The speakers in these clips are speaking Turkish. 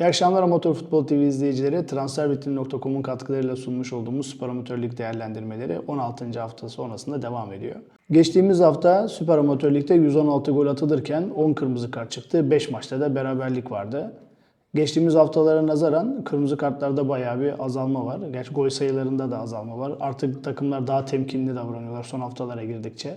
İyi akşamlar Amatör Futbol TV izleyicileri. Transfervitrin.com'un katkılarıyla sunmuş olduğumuz Süper Amatör Lig değerlendirmeleri 16. hafta sonrasında devam ediyor. Geçtiğimiz hafta Süper Amatör Lig'de 116 gol atılırken 10 kırmızı kart çıktı. 5 maçta da beraberlik vardı. Geçtiğimiz haftalara nazaran kırmızı kartlarda bayağı bir azalma var. Gerçi gol sayılarında da azalma var. Artık takımlar daha temkinli davranıyorlar son haftalara girdikçe.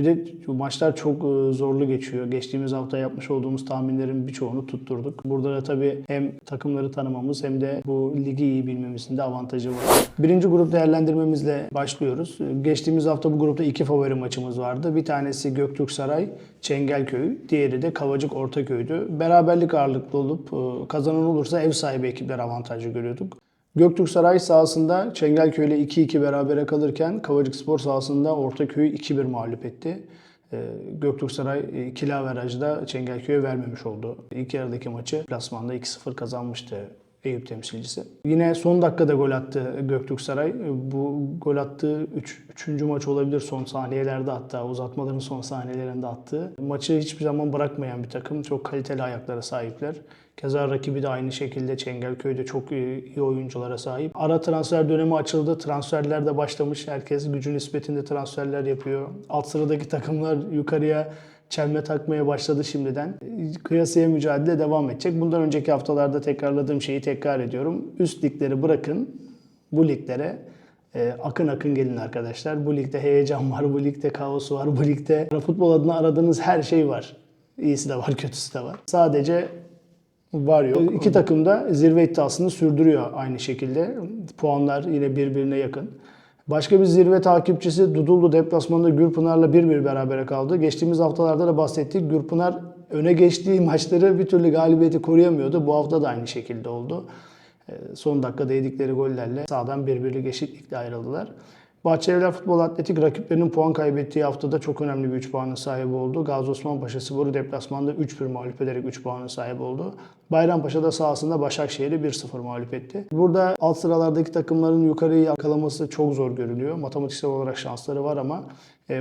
Bir de maçlar çok e, zorlu geçiyor. Geçtiğimiz hafta yapmış olduğumuz tahminlerin birçoğunu tutturduk. Burada da tabii hem takımları tanımamız hem de bu ligi iyi bilmemizin de avantajı var. Birinci grup değerlendirmemizle başlıyoruz. Geçtiğimiz hafta bu grupta iki favori maçımız vardı. Bir tanesi Göktürk Saray, Çengelköy. Diğeri de Kavacık Ortaköy'dü. Beraberlik ağırlıklı olup e, kazanan olursa ev sahibi ekipler avantajı görüyorduk. Göktürk Saray sahasında Çengelköy ile 2-2 berabere kalırken Kavacık Spor sahasında Ortaköy'ü 2-1 mağlup etti. Ee, Göktürk Saray e, ikili averajda Çengelköy'e vermemiş oldu. İlk yarıdaki maçı plasmanda 2-0 kazanmıştı Eyüp temsilcisi. Yine son dakikada gol attı Göktürk Saray. Bu gol attığı 3. Üç, üçüncü maç olabilir son saniyelerde hatta uzatmaların son saniyelerinde attığı. Maçı hiçbir zaman bırakmayan bir takım. Çok kaliteli ayaklara sahipler. Keza rakibi de aynı şekilde Çengelköy'de çok iyi, iyi oyunculara sahip. Ara transfer dönemi açıldı. Transferler de başlamış. Herkes gücü nispetinde transferler yapıyor. Alt sıradaki takımlar yukarıya çelme takmaya başladı şimdiden. Kıyasıya mücadele devam edecek. Bundan önceki haftalarda tekrarladığım şeyi tekrar ediyorum. Üst ligleri bırakın. Bu liglere e, akın akın gelin arkadaşlar. Bu ligde heyecan var, bu ligde kaos var, bu ligde futbol adına aradığınız her şey var. İyisi de var, kötüsü de var. Sadece var yok. İki takım da zirve iddiasını sürdürüyor aynı şekilde. Puanlar yine birbirine yakın. Başka bir zirve takipçisi Dudullu deplasmanında Gürpınar'la 1-1 berabere kaldı. Geçtiğimiz haftalarda da bahsettik. Gürpınar öne geçtiği maçları bir türlü galibiyeti koruyamıyordu. Bu hafta da aynı şekilde oldu. Ee, Son dakikada yedikleri gollerle sağdan birbirlik eşitlikle ayrıldılar. Bahçelievler Futbol Atletik rakiplerinin puan kaybettiği haftada çok önemli bir 3 puanın sahibi oldu. Gazi Osman Paşa Sporu deplasmanda 3-1 mağlup ederek 3 puanın sahibi oldu. Bayrampaşa da sahasında Başakşehir'i 1-0 mağlup etti. Burada alt sıralardaki takımların yukarıyı yakalaması çok zor görülüyor. Matematiksel olarak şansları var ama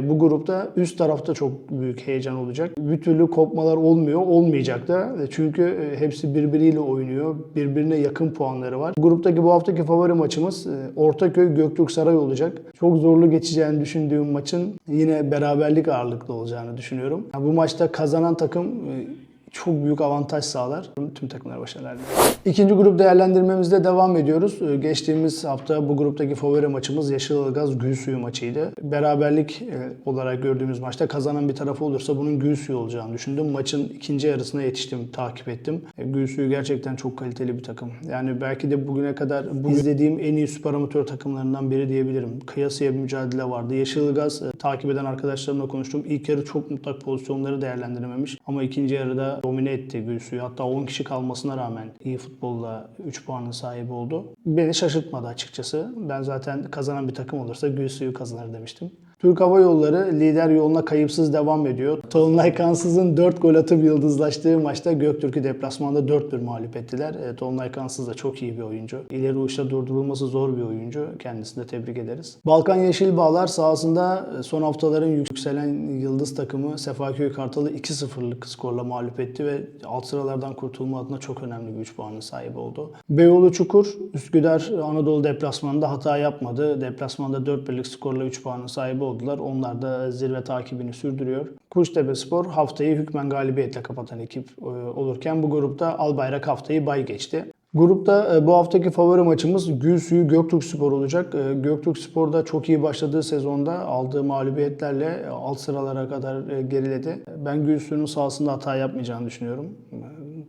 bu grupta üst tarafta çok büyük heyecan olacak. Bir türlü kopmalar olmuyor, olmayacak da. E, Çünkü e, hepsi birbiriyle oynuyor. Birbirine yakın puanları var. Gruptaki bu haftaki favori maçımız e, Ortaköy Göktürk Saray olacak. Çok zorlu geçeceğini düşündüğüm maçın yine beraberlik ağırlıklı olacağını düşünüyorum. Bu maçta kazanan takım e, çok büyük avantaj sağlar. Tüm takımlara başarılar diliyorum. İkinci grup değerlendirmemizde devam ediyoruz. Ee, Geçtiğimiz hafta bu gruptaki favori maçımız Yeşilılgaz Gülsuyu maçıydı. Beraberlik e, olarak gördüğümüz maçta kazanan bir tarafı olursa bunun Gülsuyu olacağını düşündüm. Maçın ikinci yarısına yetiştim, takip ettim. E, Gülsuyu gerçekten çok kaliteli bir takım. Yani belki de bugüne kadar bu izlediğim en iyi süper amatör takımlarından biri diyebilirim. Kıyasıya bir mücadele vardı. Yeşilılgaz e, takip eden arkadaşlarımla konuştum. İlk yarı çok mutlak pozisyonları değerlendirememiş. Ama ikinci yarıda domine etti Gülsuyu. Hatta 10 kişi kalmasına rağmen iyi futbolla 3 puanın sahibi oldu. Beni şaşırtmadı açıkçası. Ben zaten kazanan bir takım olursa Gülsuyu kazanır demiştim. Türk Hava Yolları lider yoluna kayıpsız devam ediyor. Tolunay Kansız'ın 4 gol atıp yıldızlaştığı maçta Göktürk'ü deplasmanda 4-1 mağlup ettiler. E, Tolunay Kansız da çok iyi bir oyuncu. İleri uçta durdurulması zor bir oyuncu. Kendisini de tebrik ederiz. Balkan Yeşilbağlar sahasında e, son haftaların yükselen yıldız takımı Sefaköy Kartal'ı 2-0'lık skorla mağlup etti ve alt sıralardan kurtulma adına çok önemli bir 3 puanın sahibi oldu. Beyoğlu Çukur, Üsküdar Anadolu deplasmanında hata yapmadı. Deplasmanda 4-1'lik skorla 3 puanın sahibi oldular. Onlar da zirve takibini sürdürüyor. Kuştepe Spor haftayı hükmen galibiyetle kapatan ekip e, olurken bu grupta Albayrak haftayı bay geçti. Grupta e, bu haftaki favori maçımız Gülsuyu Göktürk Spor olacak. E, Göktürk Spor'da çok iyi başladığı sezonda aldığı mağlubiyetlerle alt sıralara kadar geriledi. Ben Gülsuyu'nun sahasında hata yapmayacağını düşünüyorum.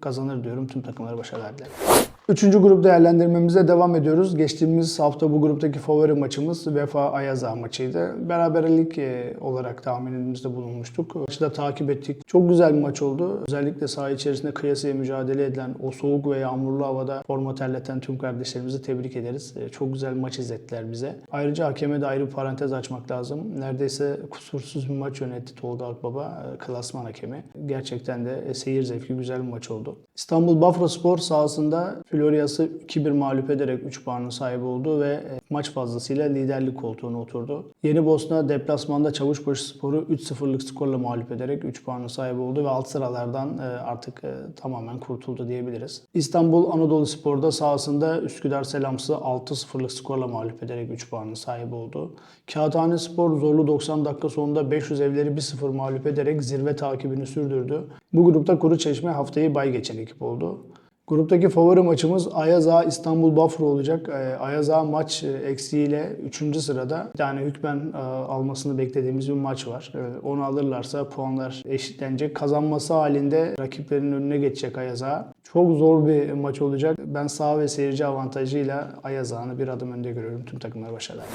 Kazanır diyorum. Tüm takımlara başarılar dilerim. Üçüncü grup değerlendirmemize devam ediyoruz. Geçtiğimiz hafta bu gruptaki favori maçımız Vefa Ayaza maçıydı. Beraberlik e, olarak tahminimizde bulunmuştuk. Maçı da takip ettik. Çok güzel bir maç oldu. Özellikle saha içerisinde kıyasıya mücadele edilen o soğuk ve yağmurlu havada forma terleten tüm kardeşlerimizi tebrik ederiz. E, Çok güzel maç izlettiler bize. Ayrıca hakeme de ayrı bir parantez açmak lazım. Neredeyse kusursuz bir maç yönetti Tolga Akbaba, e, klasman hakemi. Gerçekten de seyir zevki güzel bir maç oldu. İstanbul Bafraspor sahasında Florya'sı 2-1 mağlup ederek 3 puanın sahibi oldu ve e, maç fazlasıyla liderlik koltuğuna oturdu. Yeni Bosna deplasmanda Çavuşbaşı Spor'u 3-0'lık skorla mağlup ederek 3 puanın sahibi oldu ve alt sıralardan e, artık e, tamamen kurtuldu diyebiliriz. İstanbul Anadolu Spor'da sahasında Üsküdar Selams'ı 6-0'lık skorla mağlup ederek 3 puanın sahibi oldu. Kağıthane Spor zorlu 90 dakika sonunda 500 evleri 1-0 mağlup ederek zirve takibini sürdürdü. Bu grupta Kuru Çeşme haftayı bay geçen ekip oldu. Gruptaki favori maçımız Ayaz Ağa İstanbul Bafra olacak. Ee, Ayaz Ağa maç e, eksiğiyle 3. sırada yani hükmen e, almasını beklediğimiz bir maç var. Onu alırlarsa puanlar eşitlenecek. Kazanması halinde rakiplerinin önüne geçecek Ayaz Ağa. Çok zor bir maç olacak. Ben sağ ve seyirci avantajıyla Ayaz Ağa'nı bir adım önde görüyorum. Tüm takımlar başarılar.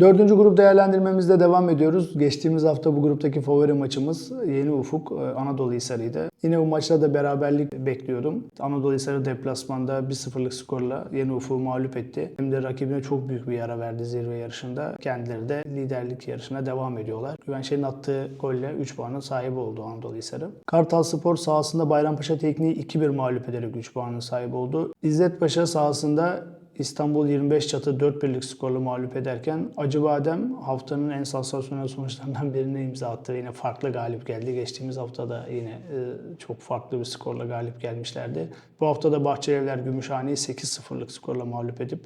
Dördüncü grup değerlendirmemizde devam ediyoruz. Geçtiğimiz hafta bu gruptaki favori maçımız Yeni Ufuk e, Anadolu Hisarı'ydı. Yine bu maçta da beraberlik bekliyordum. Anadolu Hisarı deplasmanda 1-0'lık skorla Yeni Ufuk'u mağlup etti. Hem de rakibine çok büyük bir yara verdi zirve yarışında. Kendileri de liderlik yarışına devam ediyorlar. Güvenşehir'in attığı golle 3 puanın sahibi oldu Anadolu Hisarı. Kartal Spor sahasında Bayrampaşa Tekniği 2-1 mağlup ederek 3 puanın sahibi oldu. İzzet Paşa sahasında İstanbul 25 çatı 4 birlik skorla mağlup ederken Acıbadem haftanın en sansasyonel sonuçlarından birine imza attı. Yine farklı galip geldi. Geçtiğimiz haftada yine e, çok farklı bir skorla galip gelmişlerdi. Bu hafta da Bahçelievler Gümüşhane'yi 8-0'lık skorla mağlup edip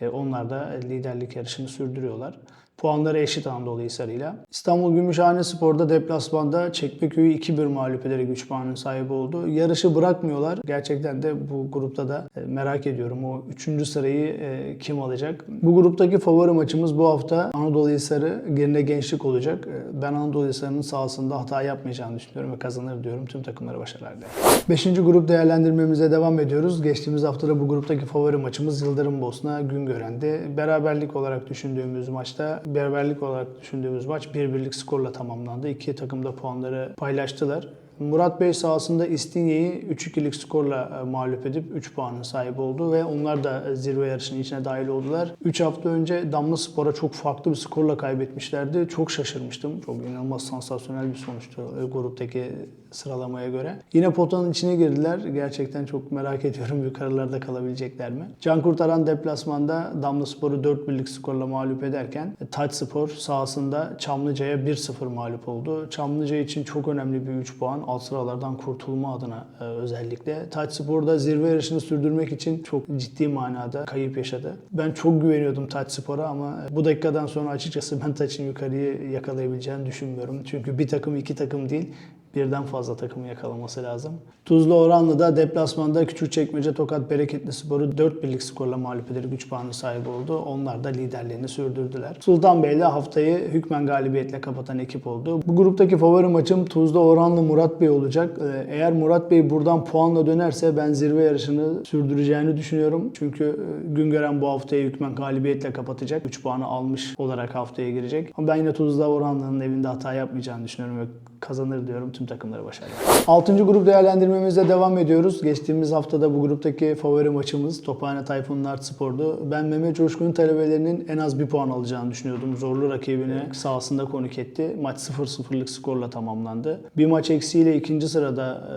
e, onlar da liderlik yarışını sürdürüyorlar. Puanları eşit Anadolu Hisarı'yla. İstanbul Gümüşhane Spor'da deplasmanda Çekmeköy'ü 2-1 mağlup ederek 3 puanın sahibi oldu. Yarışı bırakmıyorlar. Gerçekten de bu grupta da e, merak ediyorum o 3. sırayı e, kim alacak? Bu gruptaki favori maçımız bu hafta Anadolu Hisarı Gerine Gençlik olacak. E, Ben Anadolu Hisarı'nın sahasında hata yapmayacağını düşünüyorum ve kazanır diyorum. Tüm takımlara başarılar dilerim. 5. grup değerlendirmemize devam ediyoruz. Geçtiğimiz haftada bu gruptaki favori maçımız Yıldırım Bosna Güngören'di. Beraberlik olarak düşündüğümüz maçta beraberlik olarak düşündüğümüz maç bir birlik skorla tamamlandı. İki takım da puanları paylaştılar. Murat Bey sahasında İstinye'yi 3-2'lik skorla e, mağlup edip 3 puanın sahibi oldu ve onlar da e, zirve yarışının içine dahil oldular. 3 hafta önce Damla Spor'a çok farklı bir skorla kaybetmişlerdi. Çok şaşırmıştım. Çok inanılmaz sansasyonel bir sonuçtu e, gruptaki sıralamaya göre. Yine potanın içine girdiler. Gerçekten çok merak ediyorum yukarılarda kalabilecekler mi? Can Kurtaran deplasmanda Damla Spor'u 4 birlik skorla mağlup ederken Taç Spor sahasında Çamlıca'ya 1-0 mağlup oldu. Çamlıca için çok önemli bir 3 puan. Alt sıralardan kurtulma adına e, özellikle. Taç Spor'da zirve yarışını sürdürmek için çok ciddi manada kayıp yaşadı. Ben çok güveniyordum Taç Spor'a ama bu dakikadan sonra açıkçası ben Taç'ın yukarıyı yakalayabileceğini düşünmüyorum. Çünkü bir takım iki takım değil birden fazla takımı yakalaması lazım. Tuzla Oranlı'da deplasmanda Küçükçekmece Tokat Bereketli Spor'u 4 birlik skorla mağlup ederek 3 puanı sahibi oldu. Onlar da liderliğini sürdürdüler. Sultanbeyli haftayı hükmen galibiyetle kapatan ekip oldu. Bu gruptaki favori maçım Tuzla Oranlı Murat Bey olacak. Ee, Eğer Murat Bey buradan puanla dönerse ben zirve yarışını sürdüreceğini düşünüyorum. Çünkü e, Güngören bu haftayı hükmen galibiyetle kapatacak. 3 puanı almış olarak haftaya girecek. Ama ben yine Tuzla Oranlı'nın evinde hata yapmayacağını düşünüyorum ve kazanır diyorum. Tüm takımlara başarılar. 6. grup değerlendirmemize devam ediyoruz. Geçtiğimiz haftada bu gruptaki favori maçımız Tophane Tayfun Nart Spor'du. Ben Mehmet Coşkun'un talebelerinin en az bir puan alacağını düşünüyordum. Zorlu rakibini sahasında konuk etti. Maç 0-0'lık skorla tamamlandı. Bir maç eksiğiyle ikinci sırada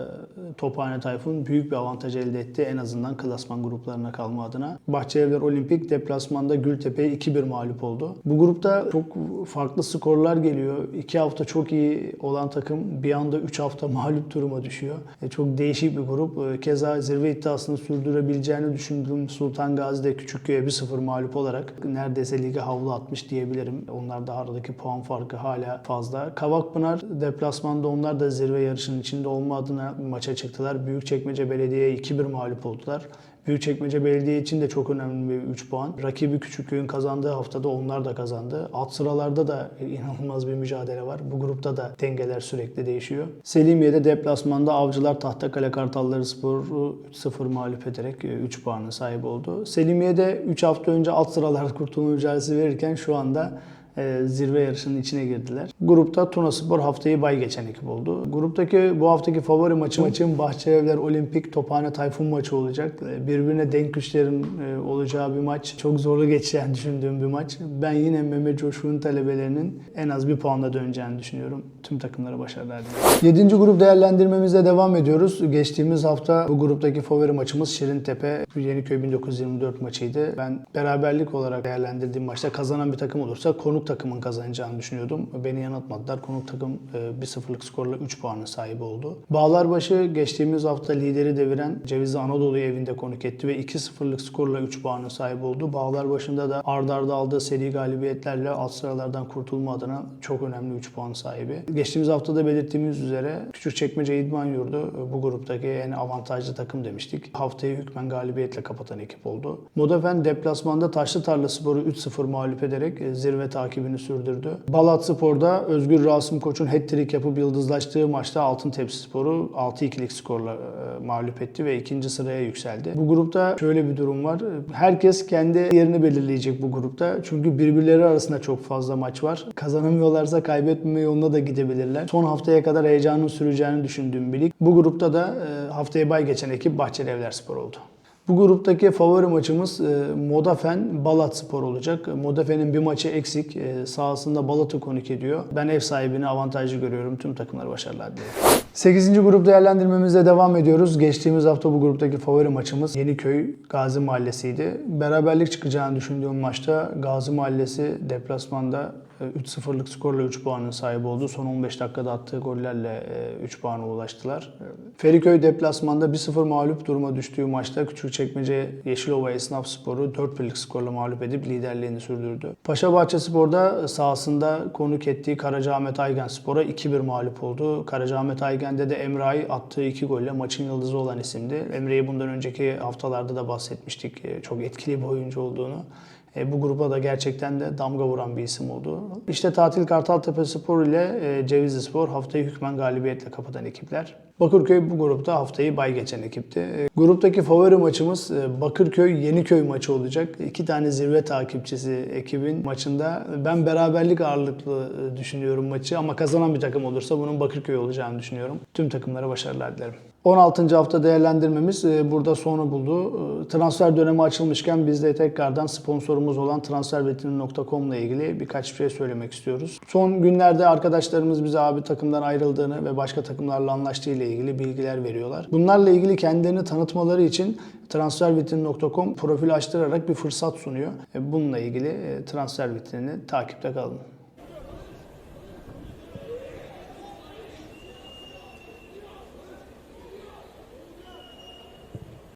e, Tophane Tayfun büyük bir avantaj elde etti. En azından klasman gruplarına kalma adına. Bahçelievler Olimpik deplasmanda Gültepe'ye 2-1 mağlup oldu. Bu grupta çok farklı skorlar geliyor. İki hafta çok iyi olan takım bir anda 3 hafta mağlup duruma düşüyor. E, çok değişik bir grup. E, Keza zirve iddiasını sürdürebileceğini düşündüğüm Sultan Gazi'de Küçükköy'e 1-0 mağlup olarak neredeyse lige havlu atmış diyebilirim. Onlar da aradaki puan farkı hala fazla. Kavakpınar deplasmanda onlar da zirve yarışının içinde olma adına maça çıktılar. Büyükçekmece Belediye'ye 2-1 mağlup oldular. Büyükçekmece Belediye için de çok önemli bir 3 puan. Rakibi Küçükköy'ün kazandığı haftada onlar da kazandı. Alt sıralarda da inanılmaz bir mücadele var. Bu grupta da dengeler sürekli değişiyor. Selimiye'de deplasmanda Avcılar Tahtakale Kartalları Spor'u 3-0 mağlup ederek 3 puanın sahibi oldu. Selimiye'de 3 hafta önce alt sıralarda kurtulma mücadelesi verirken şu anda e, zirve yarışının içine girdiler. Grupta Tuna Spor haftayı bay geçen ekip oldu. Gruptaki bu haftaki favori maçı maçın Bahçelievler Olimpik Tophane Tayfun maçı olacak. E, Birbirine denk güçlerin e, olacağı bir maç. Çok zorlu geçeceğini düşündüğüm bir maç. Ben yine Mehmet Coşkun'un talebelerinin en az bir puanla döneceğini düşünüyorum. Tüm takımlara başarılar diliyorum. 7. grup değerlendirmemize devam ediyoruz. Geçtiğimiz hafta bu gruptaki favori maçımız Şirintepe Yeniköy 1924 maçıydı. Ben beraberlik olarak değerlendirdiğim maçta kazanan bir takım olursa konuk takımın kazanacağını düşünüyordum. Beni yanıltmadılar. Konuk takım e, 1-0'lık skorla 3 puanın sahibi oldu. Bağlarbaşı geçtiğimiz hafta lideri deviren Cevizli Anadolu'yu evinde konuk etti ve 2-0'lık skorla 3 puanın sahibi oldu. Bağlarbaşı'nda da ard arda aldığı seri galibiyetlerle alt sıralardan kurtulma adına çok önemli 3 puan sahibi. Geçtiğimiz haftada belirttiğimiz üzere Küçükçekmece İdman Yurdu e, bu gruptaki en avantajlı takım demiştik. Haftayı hükmen galibiyetle kapatan ekip oldu. Modafen deplasmanda Taşlı Tarla Spor'u 3-0 mağlup ederek e, zirve takibini sürdürdü. Balat Spor'da Özgür Rasım Koç'un hat-trick yapıp yıldızlaştığı maçta Altın Tepsi Spor'u 6-2'lik skorla e, mağlup etti ve ikinci sıraya yükseldi. Bu grupta şöyle bir durum var. Herkes kendi yerini belirleyecek bu grupta. Çünkü birbirleri arasında çok fazla maç var. Kazanamıyorlarsa kaybetmeme yoluna da gidebilirler. Son haftaya kadar heyecanın süreceğini düşündüğüm bir lig. Bu grupta da e, haftaya bay geçen ekip Bahçeli Evler Spor oldu. Bu gruptaki favori maçımız e, Modafen Balat Spor olacak. Modafen'in bir maçı eksik. E, sahasında Balat'ı konuk ediyor. Ben ev sahibini avantajlı görüyorum. Tüm takımlara başarılar dilerim. 8. grup değerlendirmemize devam ediyoruz. Geçtiğimiz hafta bu gruptaki favori maçımız Yeniköy Gazi Mahallesi'ydi. Beraberlik çıkacağını düşündüğüm maçta Gazi Mahallesi deplasmanda 3-0'lık skorla 3 puanın sahibi oldu. Son 15 dakikada attığı gollerle e, 3 puana ulaştılar. E, Feriköy deplasmanda 1-0 mağlup duruma düştüğü maçta Küçükçekmece Yeşilova Esnaf Sporu 4-1'lik skorla mağlup edip liderliğini sürdürdü. Paşabahçe Spor'da sahasında konuk ettiği Karacaahmet Aygen Spor'a 2-1 mağlup oldu. Karacaahmet Aygen'de de Emre'yi attığı 2 golle maçın yıldızı olan isimdi. Emre'yi bundan önceki haftalarda da bahsetmiştik. E, Çok etkili bir oyuncu olduğunu. E, bu gruba da gerçekten de damga vuran bir isim oldu. İşte Tatil Kartaltepe Spor ile e, Cevizli Spor haftayı hükmen galibiyetle kapatan ekipler. Bakırköy bu grupta haftayı bay geçen ekipti. E, gruptaki favori maçımız e, Bakırköy Yeniköy maçı olacak. İki tane zirve takipçisi ekibin maçında ben beraberlik ağırlıklı e, düşünüyorum maçı ama kazanan bir takım olursa bunun Bakırköy olacağını düşünüyorum. Tüm takımlara başarılar dilerim. 16. hafta değerlendirmemiz e, burada sonu buldu. E, Transfer dönemi açılmışken biz de tekrardan sponsorumuz olan transfervetinin.com ile ilgili birkaç şey söylemek istiyoruz. Son günlerde arkadaşlarımız bize abi takımdan ayrıldığını ve başka takımlarla anlaştığı ile ilgili bilgiler veriyorlar. Bunlarla ilgili kendilerini tanıtmaları için transfervitrin.com profil açtırarak bir fırsat sunuyor. E, Bununla ilgili transfer takipte kalın.